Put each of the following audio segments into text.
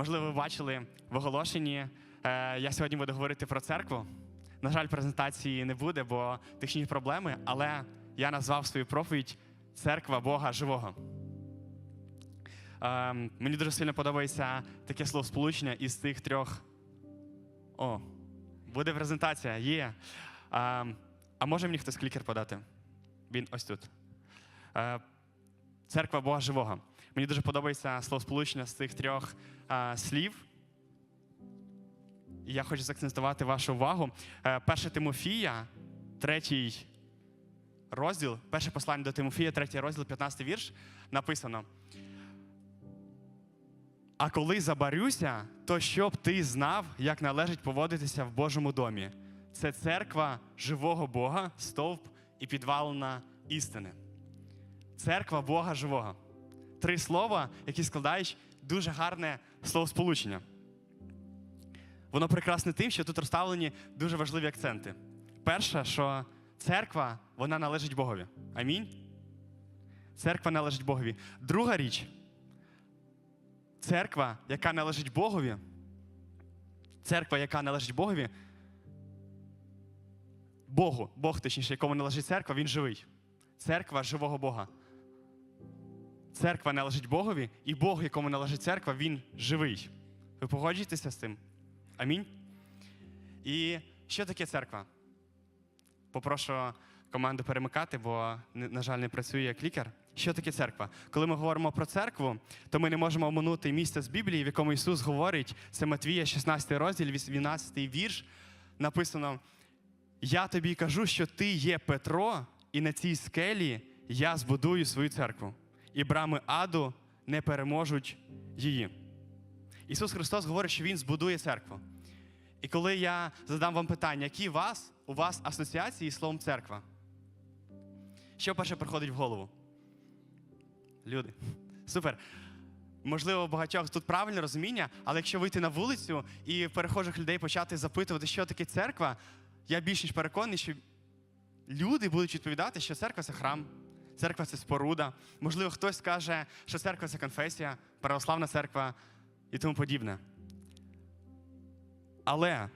Можливо, ви бачили в оголошенні. е, Я сьогодні буду говорити про церкву. На жаль, презентації не буде, бо технічні проблеми, але я назвав свою проповідь Церква Бога Живого. Ем, Мені дуже сильно подобається таке словосполучення із тих трьох. О, буде презентація, є. Ем, А може мені хтось клікер подати? Він ось тут. Е, Церква Бога Живого. Мені дуже подобається словосполучення з цих трьох е, слів. Я хочу заакцентувати вашу увагу. Е, Перше Тимофія, третій розділ, перше послання до Тимофія, третій розділ, 15 вірш, написано. А коли забарюся, то щоб ти знав, як належить поводитися в Божому домі. Це церква живого Бога, стовп і підвалина істини. Церква Бога живого. Три слова, які складають дуже гарне словосполучення. Воно прекрасне тим, що тут розставлені дуже важливі акценти. Перше, що церква, вона належить Богові. Амінь. Церква належить Богові. Друга річ, церква, яка належить Богові, церква, яка належить Богові, Богу, Бог, точніше, якому належить церква, він живий. Церква живого Бога. Церква належить Богові, і Бог, якому належить церква, він живий. Ви погоджуєтеся з цим? Амінь. І що таке церква? Попрошу команду перемикати, бо, на жаль, не працює як лікар. Що таке церква? Коли ми говоримо про церкву, то ми не можемо оминути місце з Біблії, в якому Ісус говорить, це Матвія, 16 розділ, 18 вірш. Написано: Я тобі кажу, що ти є Петро, і на цій скелі я збудую свою церкву, і брами аду не переможуть її. Ісус Христос говорить, що Він збудує церкву. І коли я задам вам питання, які у вас, у вас асоціації з словом церква? Що перше приходить в голову? Люди. Супер. Можливо, багатьох тут правильне розуміння, але якщо вийти на вулицю і перехожих людей почати запитувати, що таке церква, я більш ніж переконаний, що люди будуть відповідати, що церква це храм, церква це споруда. Можливо, хтось скаже, що церква це конфесія, православна церква і тому подібне. Але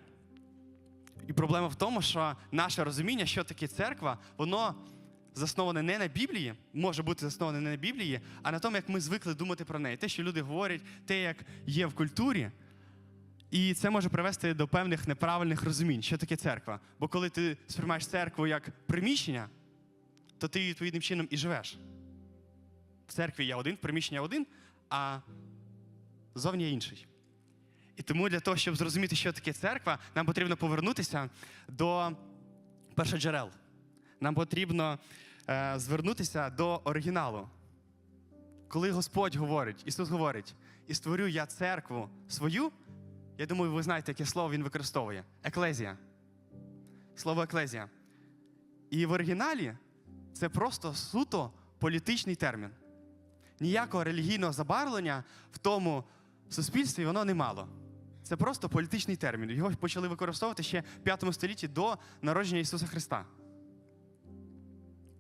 і проблема в тому, що наше розуміння, що таке церква, воно засноване не на Біблії, може бути засноване не на Біблії, а на тому, як ми звикли думати про неї. Те, що люди говорять, те, як є в культурі. І це може привести до певних неправильних розумінь, що таке церква. Бо коли ти сприймаєш церкву як приміщення, то ти відповідним чином і живеш. В церкві я один, в приміщенні я один, а зовні я інший. І тому для того, щоб зрозуміти, що таке церква, нам потрібно повернутися до першоджерел. Нам потрібно е, звернутися до оригіналу. Коли Господь говорить, Ісус говорить, і створю я церкву свою, я думаю, ви знаєте, яке слово Він використовує. Еклезія. Слово еклезія. І в оригіналі це просто суто політичний термін. Ніякого релігійного забарвлення в тому суспільстві воно не мало. Це просто політичний термін. Його почали використовувати ще в 5 столітті до народження Ісуса Христа.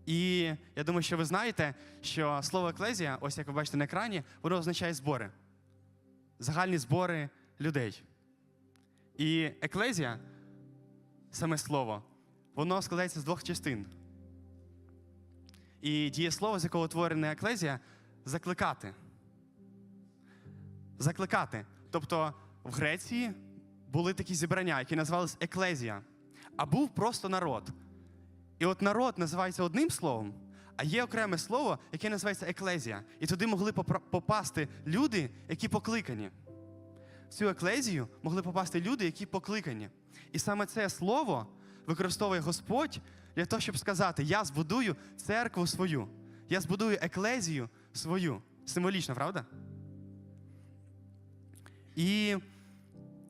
І я думаю, що ви знаєте, що слово еклезія, ось як ви бачите на екрані, воно означає збори. Загальні збори людей. І еклезія, саме слово, воно складається з двох частин. І дієслово, з якого утворена еклезія, закликати. Закликати. Тобто в Греції були такі зібрання, які називались еклезія, а був просто народ. І от народ називається одним словом, а є окреме слово, яке називається еклезія. І туди могли попасти люди, які покликані. В цю еклезію могли попасти люди, які покликані. І саме це слово використовує Господь для того, щоб сказати: Я збудую церкву свою, я збудую еклезію свою. Символічно, правда? І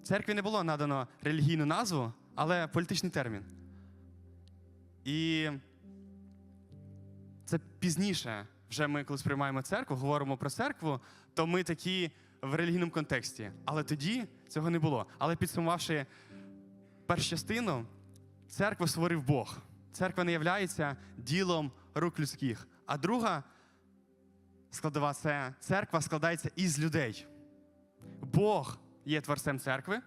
церкві не було надано релігійну назву, але політичний термін. І це пізніше, вже ми, коли сприймаємо церкву, говоримо про церкву, то ми такі в релігійному контексті. Але тоді цього не було. Але підсумувавши першу частину, церкву створив Бог. Церква не є ділом рук людських. А друга складова це церква складається із людей. Бог є творцем церкви,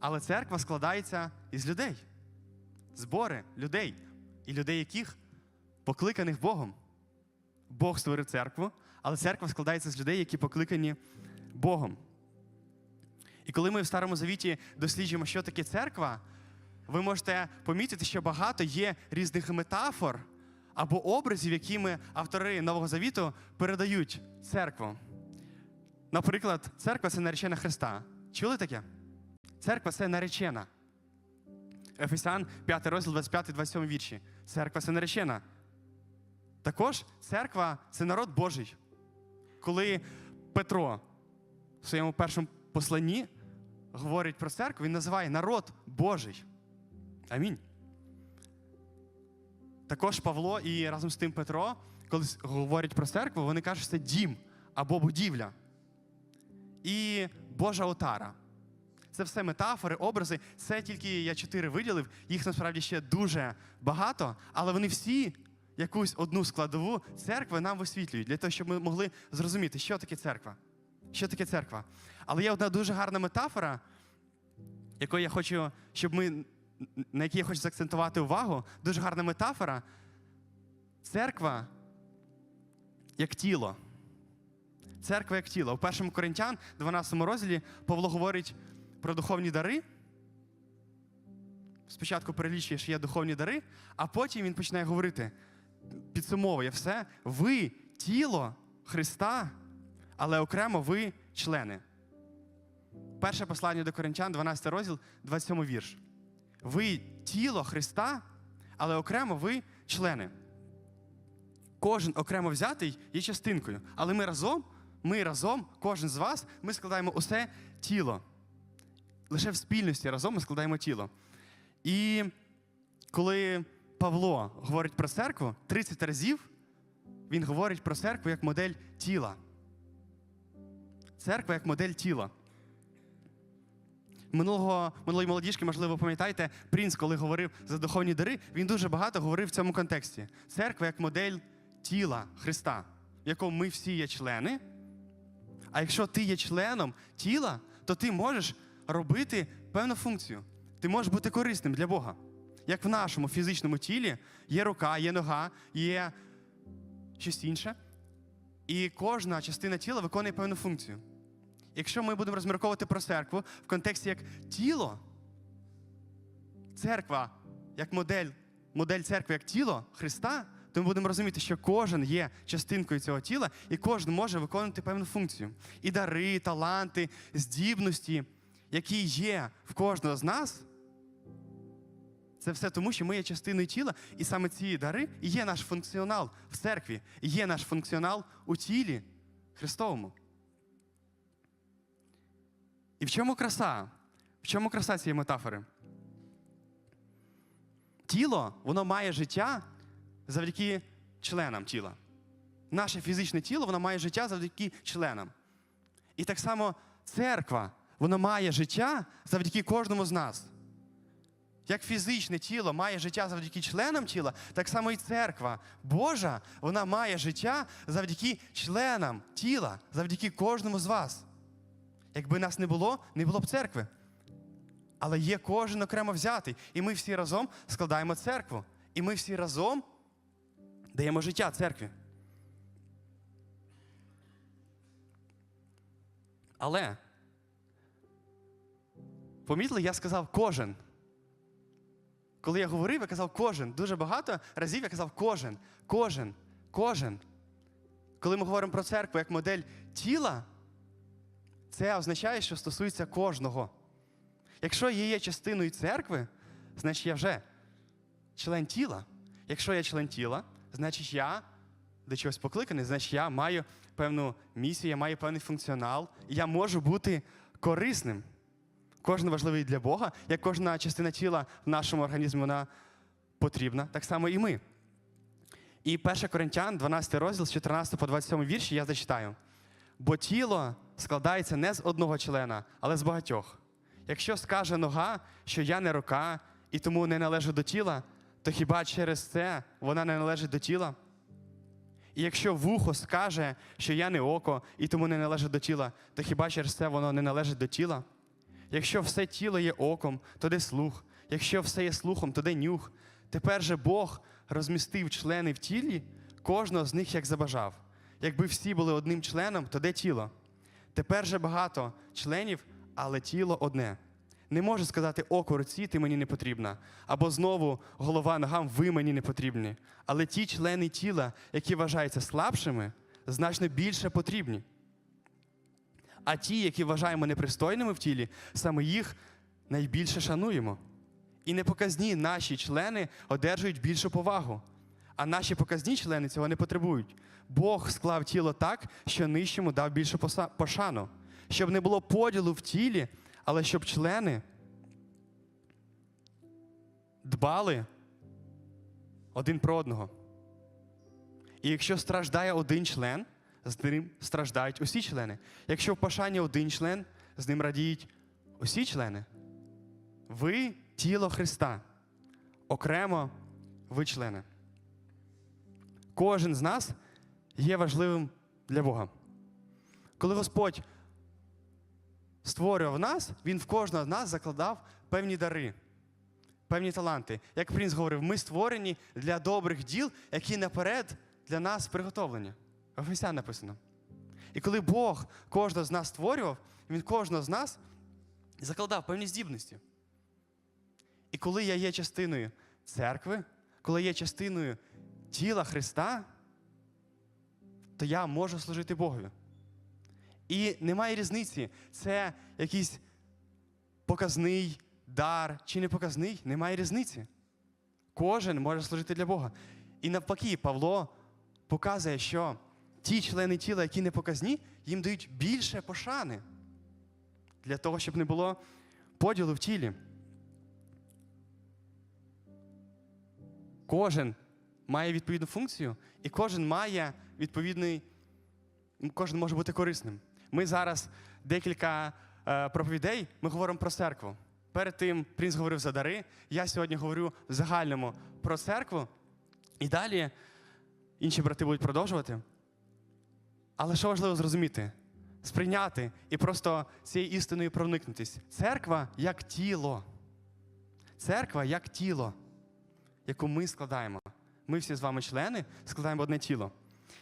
але церква складається із людей. Збори людей, і людей, яких покликаних Богом. Бог створив церкву, але церква складається з людей, які покликані Богом. І коли ми в Старому Завіті досліджуємо, що таке церква, ви можете помітити, що багато є різних метафор або образів, якими автори Нового Завіту передають церкву. Наприклад, церква це наречена Христа. Чули таке? Церква це наречена. Ефесян, 5 розділ, 25-27 вірші. Церква це наречена. Також церква це народ Божий. Коли Петро в своєму першому посланні говорить про церкву, він називає народ Божий. Амінь. Також Павло і разом з тим Петро, коли говорять про церкву, вони кажуть, що це дім або будівля. І Божа отара. Це все метафори, образи. Це тільки я чотири виділив. Їх насправді ще дуже багато, але вони всі якусь одну складову церкви нам висвітлюють для того, щоб ми могли зрозуміти, що таке церква. Що таке церква? Але є одна дуже гарна метафора, якою я хочу, щоб ми, на якій я хочу заакцентувати увагу. Дуже гарна метафора. Церква як тіло. Церква як тіло. У першому Коринтян, 12 розділі, Павло говорить про духовні дари. Спочатку перелічує, що є духовні дари, а потім він починає говорити, підсумовує все. Ви тіло Христа, але окремо ви члени. Перше послання до Коринтян, 12 розділ, 27 вірш. Ви тіло Христа, але окремо ви члени. Кожен окремо взятий є частинкою, але ми разом, ми разом, кожен з вас, ми складаємо усе тіло. Лише в спільності разом ми складаємо тіло. І коли Павло говорить про церкву, 30 разів він говорить про церкву як модель тіла. Церква як модель тіла. Минулого, минулої молодіжки, можливо, пам'ятаєте, Принц, коли говорив за духовні дари, він дуже багато говорив в цьому контексті. Церква як модель тіла Христа, в якому ми всі є члени. А якщо ти є членом тіла, то ти можеш робити певну функцію. Ти можеш бути корисним для Бога. Як в нашому фізичному тілі є рука, є нога, є щось інше. І кожна частина тіла виконує певну функцію. Якщо ми будемо розмірковувати про церкву в контексті як тіло, церква як модель, модель церкви як тіло Христа, то ми будемо розуміти, що кожен є частинкою цього тіла, і кожен може виконувати певну функцію. І дари, таланти, здібності, які є в кожного з нас, це все тому, що ми є частиною тіла, і саме ці дари і є наш функціонал в церкві, і є наш функціонал у тілі Христовому. І в чому краса? В чому краса цієї метафори? Тіло, воно має життя завдяки членам тіла. Наше фізичне тіло, воно має життя завдяки членам. І так само церква, воно має життя завдяки кожному з нас. Як фізичне тіло має життя завдяки членам тіла, так само і церква Божа, вона має життя завдяки членам тіла, завдяки кожному з вас. Якби нас не було, не було б церкви. Але є кожен окремо взятий. І ми всі разом складаємо церкву. І ми всі разом даємо життя церкві. Але, помітили, я сказав кожен. Коли я говорив, я казав кожен. Дуже багато разів я казав кожен, кожен, кожен. Коли ми говоримо про церкву як модель тіла, це означає, що стосується кожного. Якщо я є частиною церкви, значить я вже член тіла. Якщо я член тіла, значить я до чогось покликаний, значить я маю певну місію, я маю певний функціонал, і я можу бути корисним. Кожен важливий для Бога, як кожна частина тіла в нашому організмі вона потрібна, так само і ми. І 1 Коринтян, 12 розділ з 14 по 27 вірші я зачитаю. Бо тіло складається не з одного члена, але з багатьох. Якщо скаже нога, що я не рука і тому не належу до тіла, то хіба через це вона не належить до тіла? І якщо вухо скаже, що я не око і тому не належить до тіла, то хіба через це воно не належить до тіла? Якщо все тіло є оком, то де слух? Якщо все є слухом, то де нюх? Тепер же Бог розмістив члени в тілі, кожного з них як забажав. Якби всі були одним членом, то де тіло? Тепер же багато членів, але тіло одне. Не може сказати око руці, ти мені не потрібна, або знову голова ногам, ви мені не потрібні. Але ті члени тіла, які вважаються слабшими, значно більше потрібні. А ті, які вважаємо непристойними в тілі, саме їх найбільше шануємо. І непоказні наші члени одержують більшу повагу. А наші показні члени цього не потребують. Бог склав тіло так, що нижчому дав більшу пошану, щоб не було поділу в тілі, але щоб члени дбали один про одного. І якщо страждає один член, з ним страждають усі члени. Якщо в пошані один член, з ним радіють усі члени. Ви тіло Христа. Окремо ви члени. Кожен з нас є важливим для Бога. Коли Господь створював нас, Він в кожного з нас закладав певні дари, певні таланти. Як Принц говорив, ми створені для добрих діл, які наперед для нас приготовлені. В написано. І коли Бог кожного з нас створював, Він кожного з нас закладав певні здібності. І коли я є частиною церкви, коли я є частиною тіла Христа, то я можу служити Богові. І немає різниці, це якийсь показний дар чи не показний, немає різниці. Кожен може служити для Бога. І навпаки, Павло показує, що ті члени тіла, які не показні, їм дають більше пошани для того, щоб не було поділу в тілі. Кожен має відповідну функцію, і кожен має відповідний, кожен може бути корисним. Ми зараз декілька е, проповідей ми говоримо про церкву. Перед тим Принц говорив за дари. Я сьогодні говорю в загальному про церкву. І далі інші брати будуть продовжувати. Але що важливо зрозуміти? Сприйняти і просто цією істиною проникнутись. Церква як тіло. Церква як тіло, яку ми складаємо. Ми всі з вами члени, складаємо одне тіло.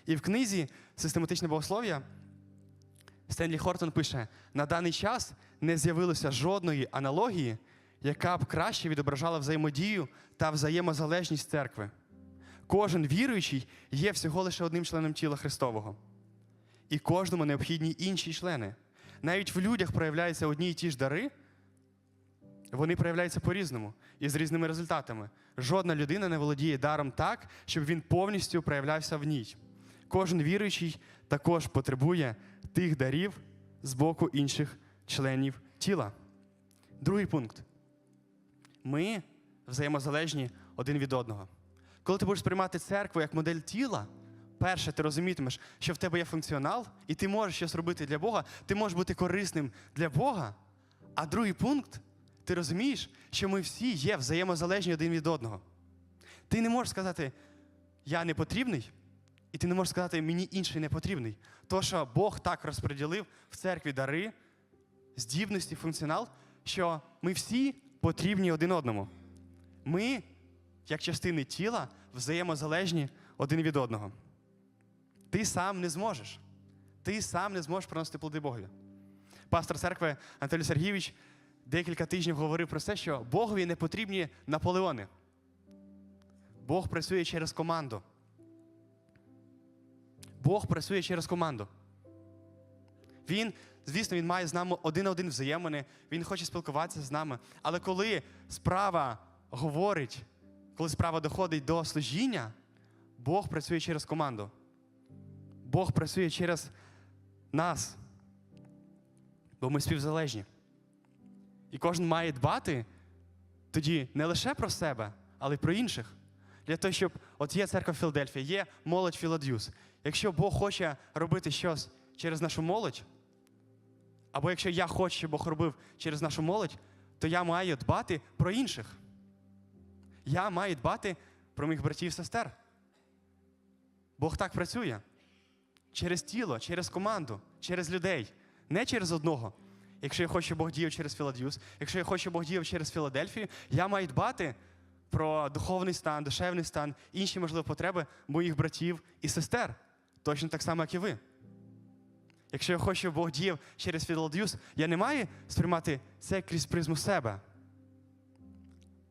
І в книзі Систематичне богослов'я Стенлі Хортон пише: на даний час не з'явилося жодної аналогії, яка б краще відображала взаємодію та взаємозалежність церкви. Кожен віруючий є всього лише одним членом тіла Христового. І кожному необхідні інші члени. Навіть в людях проявляються одні й ті ж дари, вони проявляються по-різному і з різними результатами. Жодна людина не володіє даром так, щоб він повністю проявлявся в ній. Кожен віруючий також потребує тих дарів з боку інших членів тіла. Другий пункт. Ми взаємозалежні один від одного. Коли ти будеш сприймати церкву як модель тіла, перше, ти розумітимеш, що в тебе є функціонал, і ти можеш щось робити для Бога, ти можеш бути корисним для Бога. А другий пункт, ти розумієш, що ми всі є взаємозалежні один від одного. Ти не можеш сказати, я не потрібний, і ти не можеш сказати, мені інший не потрібний. То, що Бог так розподілив в церкві дари, здібності, функціонал, що ми всі потрібні один одному. Ми, як частини тіла, взаємозалежні один від одного. Ти сам не зможеш. Ти сам не зможеш приносити плоди Богові. Пастор церкви Анатолій Сергійович декілька тижнів говорив про те, що Богові не потрібні Наполеони. Бог працює через команду. Бог працює через команду. Він, звісно, він має з нами один на один взаємини, він хоче спілкуватися з нами. Але коли справа говорить, коли справа доходить до служіння, Бог працює через команду. Бог працює через нас. Бо ми співзалежні. І кожен має дбати тоді не лише про себе, але й про інших. Для того, щоб от є церква Філадельфія, є молодь Філад'юс. Якщо Бог хоче робити щось через нашу молодь, або якщо я хочу, щоб Бог робив через нашу молодь, то я маю дбати про інших. Я маю дбати про моїх братів і сестер. Бог так працює. Через тіло, через команду, через людей, не через одного. Якщо я хочу, щоб Бог діяв через Філадіус, якщо я хочу, щоб Бог діяв через Філадельфію, я маю дбати про духовний стан, душевний стан, інші можливі потреби моїх братів і сестер. Точно так само, як і ви. Якщо я хочу, щоб Бог діяв через Філадіус, я не маю сприймати це крізь призму себе,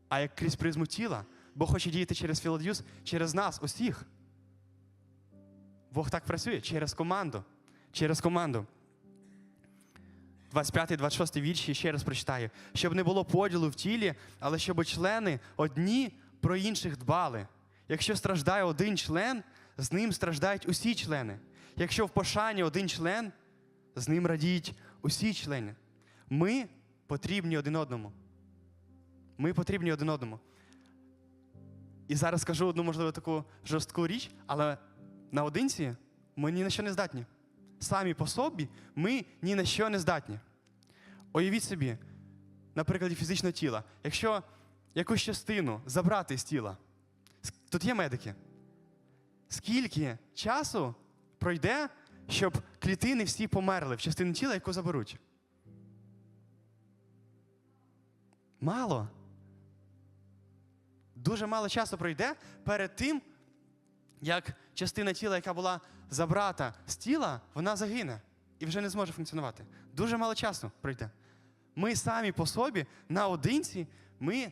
а як крізь призму тіла. Бог хоче діяти через Філадіус, через нас, усіх. Бог так працює через команду. Через команду. 25-26 вірші ще раз прочитаю. Щоб не було поділу в тілі, але щоб члени одні про інших дбали. Якщо страждає один член, з ним страждають усі члени. Якщо в пошані один член, з ним радіють усі члени. Ми потрібні один одному. Ми потрібні один одному. І зараз скажу одну, можливо, таку жорстку річ, але наодинці ми ні на що не здатні. Самі по собі ми ні на що не здатні. Уявіть собі, на прикладі фізичного тіла, якщо якусь частину забрати з тіла, тут є медики. Скільки часу пройде, щоб клітини всі померли в частині тіла, яку заберуть? Мало. Дуже мало часу пройде перед тим, як частина тіла, яка була забрата з тіла, вона загине і вже не зможе функціонувати. Дуже мало часу пройде. Ми самі по собі наодинці, ми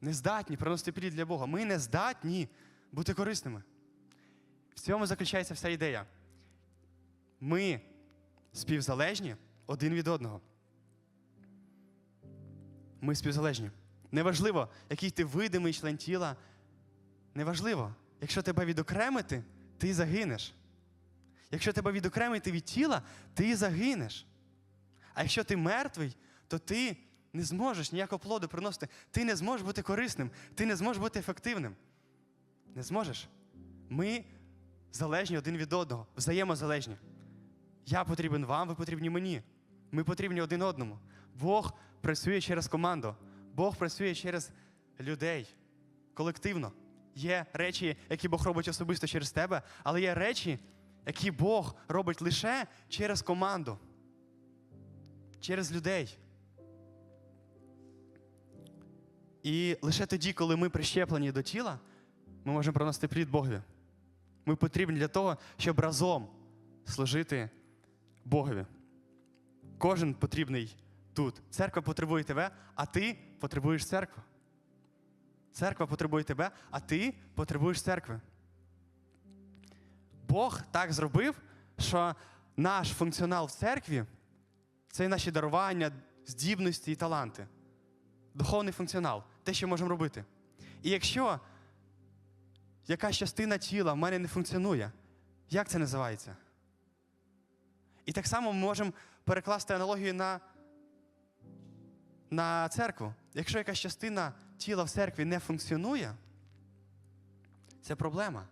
не здатні приносити плід для Бога. Ми не здатні бути корисними. В цьому заключається вся ідея. Ми співзалежні один від одного. Ми співзалежні. Неважливо, який ти видимий член тіла. Неважливо. Якщо тебе відокремити, ти загинеш. Якщо тебе відокремити від тіла, ти загинеш. А якщо ти мертвий, то ти не зможеш ніякого плоду приносити. Ти не зможеш бути корисним, ти не зможеш бути ефективним. Не зможеш. Ми залежні один від одного, взаємозалежні. Я потрібен вам, ви потрібні мені. Ми потрібні один одному. Бог працює через команду. Бог працює через людей колективно. Є речі, які Бог робить особисто через тебе, але є речі, які Бог робить лише через команду, через людей. І лише тоді, коли ми прищеплені до тіла, ми можемо приносити плід Богові. Ми потрібні для того, щоб разом служити Богові. Кожен потрібний тут. Церква потребує тебе, а ти потребуєш церкви. Церква потребує тебе, а ти потребуєш церкви. Бог так зробив, що наш функціонал в церкві це наші дарування, здібності і таланти. Духовний функціонал, те, що можемо робити. І якщо якась частина тіла в мене не функціонує, як це називається? І так само ми можемо перекласти аналогію на, на церкву. Якщо якась частина тіла в церкві не функціонує, це проблема.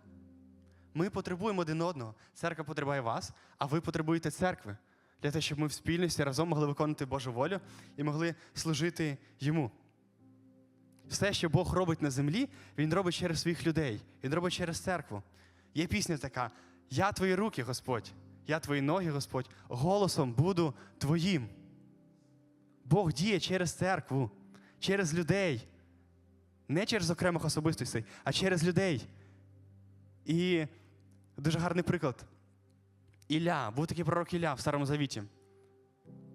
Ми потребуємо один одного. Церква потребує вас, а ви потребуєте церкви для того, щоб ми в спільності разом могли виконувати Божу волю і могли служити йому. Все, що Бог робить на землі, Він робить через своїх людей, Він робить через церкву. Є пісня така: Я твої руки, Господь, я твої ноги, Господь, голосом буду твоїм. Бог діє через церкву, через людей. Не через окремих особистостей, а через людей. І дуже гарний приклад. Ілля, був такий пророк Ілля в Старому Завіті.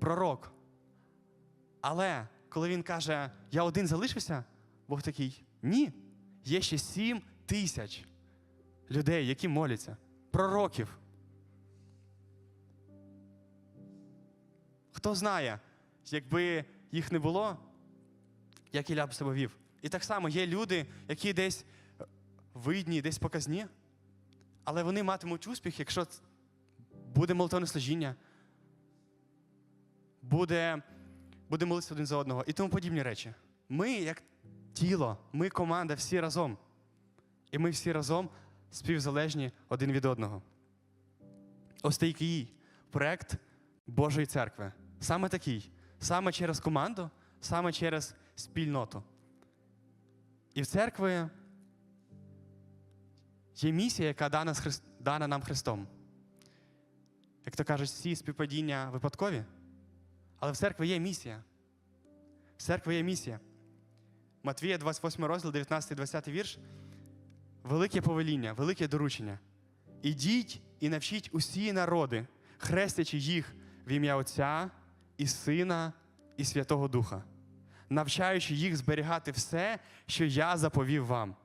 Пророк. Але коли він каже, я один залишився, Бог такий, ні. Є ще сім тисяч людей, які моляться, пророків. Хто знає, якби їх не було, як Ілля б себе вів. І так само є люди, які десь видні, десь показні, але вони матимуть успіх, якщо буде молитовне служіння, буде, буде молитися один за одного і тому подібні речі. Ми, як тіло, ми команда, всі разом. І ми всі разом співзалежні один від одного. Ось такий проект Божої церкви. Саме такий. Саме через команду, саме через спільноту. І в церкві є місія, яка дана, дана нам Христом. Як то кажуть, всі співпадіння випадкові, але в церкві є місія. В церкві є місія. Матвія, 28 розділ, 19-20 вірш. Велике повеління, велике доручення. Ідіть і навчіть усі народи, хрестячи їх в ім'я Отця і Сина і Святого Духа, навчаючи їх зберігати все, що я заповів вам.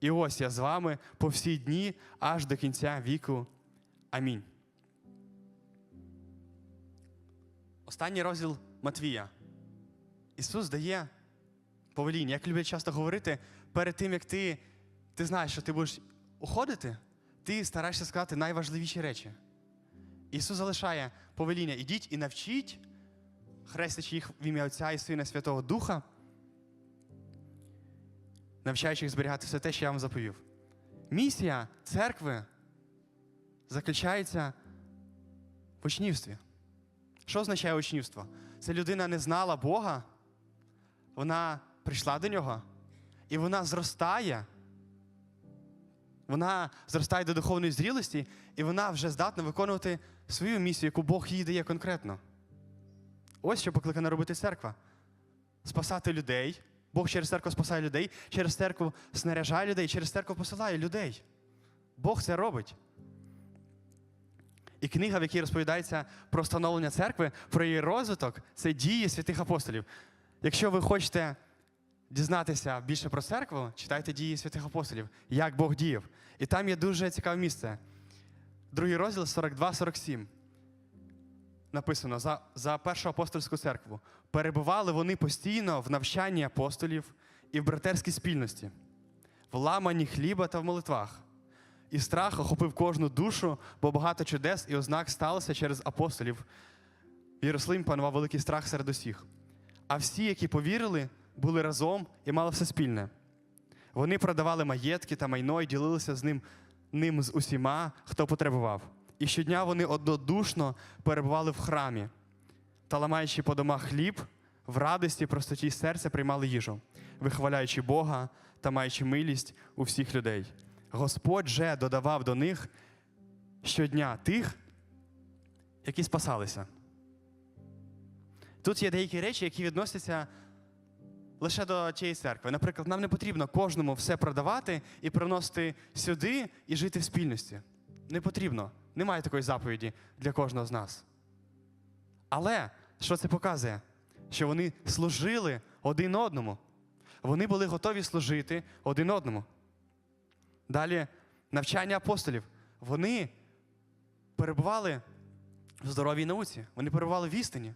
І ось я з вами по всі дні аж до кінця віку. Амінь. Останній розділ Матвія. Ісус дає повеління. Як люблять часто говорити, перед тим, як ти, ти знаєш, що ти будеш уходити, ти стараєшся сказати найважливіші речі. Ісус залишає повеління: ідіть і навчіть, хрестячи їх в ім'я Отця і Сина Святого Духа, навчаючи їх зберігати все те, що я вам заповів. Місія церкви заключається в учнівстві. Що означає учнівство? Це людина не знала Бога, вона прийшла до нього, і вона зростає. Вона зростає до духовної зрілості, і вона вже здатна виконувати свою місію, яку Бог їй дає конкретно. Ось що покликана робити церква: спасати людей. Бог через церкву спасає людей, через церкву снаряжає людей, через церкву посилає людей. Бог це робить. І книга, в якій розповідається про становлення церкви, про її розвиток, це дії святих апостолів. Якщо ви хочете дізнатися більше про церкву, читайте дії святих апостолів, як Бог діяв. І там є дуже цікаве місце. Другий розділ 42-47. Написано за, за першу апостольську церкву. Перебували вони постійно в навчанні апостолів і в братерській спільності, в ламанні хліба та в молитвах. І страх охопив кожну душу, бо багато чудес і ознак сталося через апостолів. В Єрусалимі панував великий страх серед усіх. А всі, які повірили, були разом і мали все спільне. Вони продавали маєтки та майно і ділилися з ним, ним з усіма, хто потребував. І щодня вони однодушно перебували в храмі та, ламаючи по домах хліб, в радості простоті серця приймали їжу, вихваляючи Бога та маючи милість у всіх людей. Господь же додавав до них щодня тих, які спасалися. Тут є деякі речі, які відносяться лише до тієї церкви. Наприклад, нам не потрібно кожному все продавати і приносити сюди і жити в спільності. Не потрібно. Немає такої заповіді для кожного з нас. Але що це показує? Що вони служили один одному. Вони були готові служити один одному. Далі навчання апостолів. Вони перебували в здоровій науці, вони перебували в істині.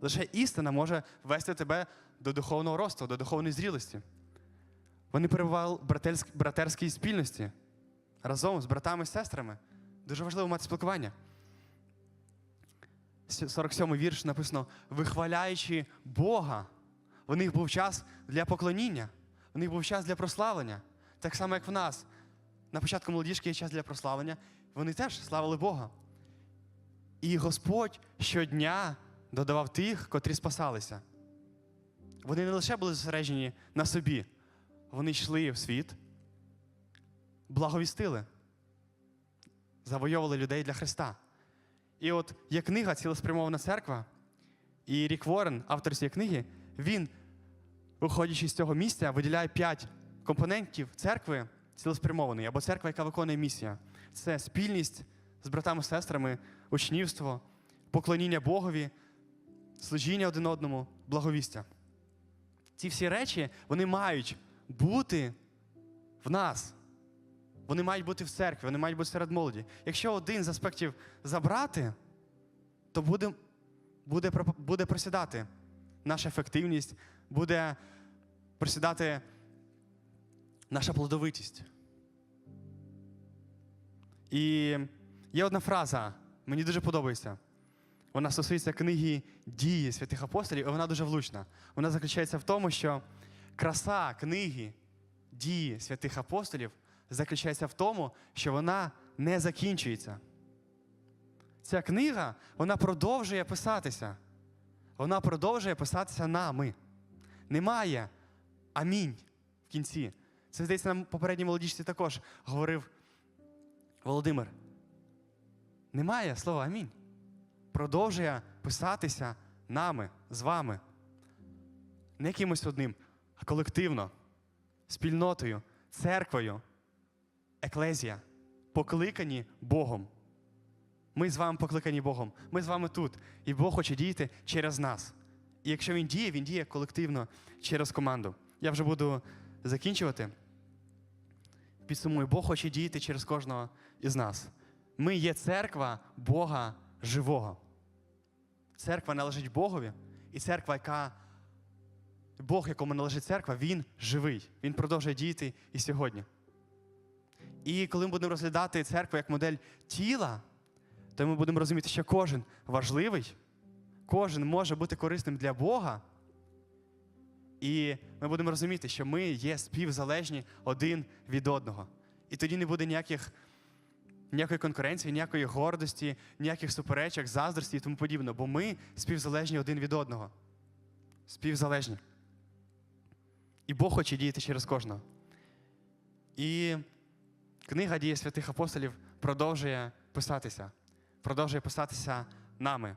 Лише істина може вести тебе до духовного росту, до духовної зрілості. Вони перебували в братерській спільності разом з братами і сестрами. Дуже важливо мати спілкування. 47-й вірш написано: вихваляючи Бога. У них був час для поклоніння, у них був час для прославлення. Так само, як в нас. На початку молодіжки є час для прославлення. Вони теж славили Бога. І Господь щодня додавав тих, котрі спасалися. Вони не лише були зосереджені на собі, вони йшли в світ, благовістили, завойовували людей для Христа. І от є книга Цілеспрямована церква, і Рік Ворен, автор цієї книги, він, виходячи з цього місця, виділяє п'ять компонентів церкви цілеспрямованої, або церква, яка виконує місію. Це спільність з братами сестрами, учнівство, поклоніння Богові, служіння один одному, благовістя. Ці всі речі вони мають бути в нас. Вони мають бути в церкві, вони мають бути серед молоді. Якщо один з аспектів забрати, то буде, буде, буде просідати наша ефективність, буде просідати наша плодовитість. І є одна фраза, мені дуже подобається. Вона стосується книги дії святих апостолів, і вона дуже влучна. Вона заключається в тому, що краса книги дії святих апостолів заключається в тому, що вона не закінчується. Ця книга вона продовжує писатися. Вона продовжує писатися нами. Немає амінь в кінці. Це здається, нам попередній молодіжці також говорив Володимир. Немає слова амінь. Продовжує писатися нами, з вами. Не якимось одним, а колективно, спільнотою, церквою, еклезія, покликані Богом. Ми з вами покликані Богом. Ми з вами тут. І Бог хоче діяти через нас. І якщо він діє, він діє колективно через команду. Я вже буду закінчувати. Підсумую, Бог хоче діяти через кожного із нас. Ми є церква Бога живого. Церква належить Богові, і церква, яка Бог, якому належить церква, він живий. Він продовжує діяти і сьогодні. І коли ми будемо розглядати церкву як модель тіла, то ми будемо розуміти, що кожен важливий, кожен може бути корисним для Бога. І ми будемо розуміти, що ми є співзалежні один від одного. І тоді не буде ніяких, ніякої конкуренції, ніякої гордості, ніяких суперечок, заздрості і тому подібне, бо ми співзалежні один від одного. Співзалежні. І Бог хоче діяти через кожного. І книга дії святих апостолів продовжує писатися, продовжує писатися нами.